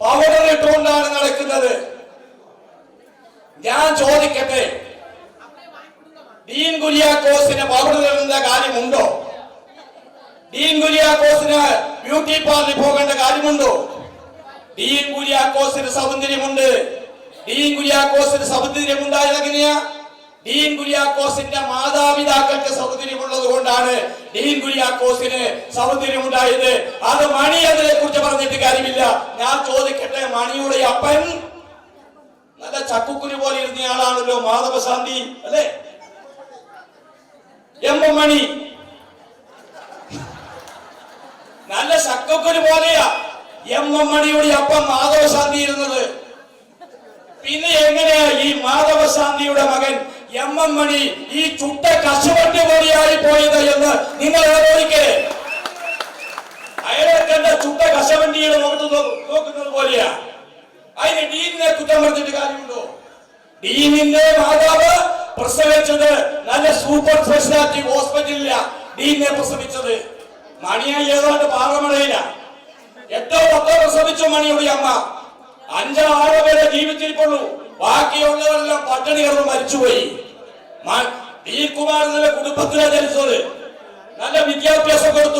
Powder നടക്കുന്നത്. ഞാൻ ചോദിക്കട്ടെ? ഡീൻ കുര്യാക്കോസിന് പൗഡർ ഇടേണ്ട കാര്യമുണ്ടോ? ഡീൻ കുര്യാക്കോസിന് ബ്യൂട്ടി പാർലറിൽ പോകേണ്ട കാര്യമുണ്ടോ? ഡീൻ കുര്യാക്കോസിന് സൗന്ദര്യമുണ്ട്. ഡീൻ കുര്യാക്കോസിന് സൗന്ദര്യം എങ്ങനെയാ ഡീൻ കുര്യാക്കോസിന്റെ മാതാപിതാക്കൾക്ക് സൗന്ദര്യമുള്ളത് കൊണ്ടാണ് ഡീൻ കുര്യാക്കോസിന് സൗന്ദര്യം ഉണ്ടായത് അത് മണി അതിനെ കുറിച്ച് പറഞ്ഞിട്ട് കാര്യമില്ല ഞാൻ ചോദിക്കട്ടെ മണിയുടെ അപ്പൻ? നല്ല ചക്കുക്കുരു പോലെ ഇരുന്നയാളാണല്ലോ മാധവശാന്തി അല്ലേ? M M Mani? നല്ല ചക്കുക്കുരു പോലെയാ എം എം മണിയുടെ അപ്പൻ മാധവശാന്തി ഇരുന്നത്. പിന്നെ എങ്ങനെയാ ഈ മാധവശാന്തിയുടെ മകൻ എം എം മണി ഈ ചുട്ട കശുവണ്ടി പോലെയായി പോയത് എന്ന് കശവണ്ടിയുടെ മുഖത്ത് നോക്കുന്നത് പോലെയാ. അതിന് ഡീനിനെ കുറ്റം പറഞ്ഞിട്ട് കാര്യമുണ്ടോ? ഡീനിന്റെ മാതാവ് പ്രസവിച്ചത് നല്ല സൂപ്പർ സ്പെഷ്യാലിറ്റി ഹോസ്പിറ്റലില ഡീനിനെ പ്രസവിച്ചത്. മണിയായി ഏതാണ്ട് പാറമടയില. എട്ടോ പത്തോ പ്രസവിച്ചു മണിയുടെ അമ്മ. അഞ്ചോ ആറോ പേരെ ജീവിച്ചിരിപ്പുള്ളൂ. ബാക്കിയുള്ളവരെല്ലാം പട്ടിണി കിടന്ന് മരിച്ചുപോയി. മ- കുമാർ കുമാരന്റെ കുടുംബത്തിലാണ് ജനിച്ചത്. നല്ല വിദ്യാഭ്യാസം കൊടുത്തു.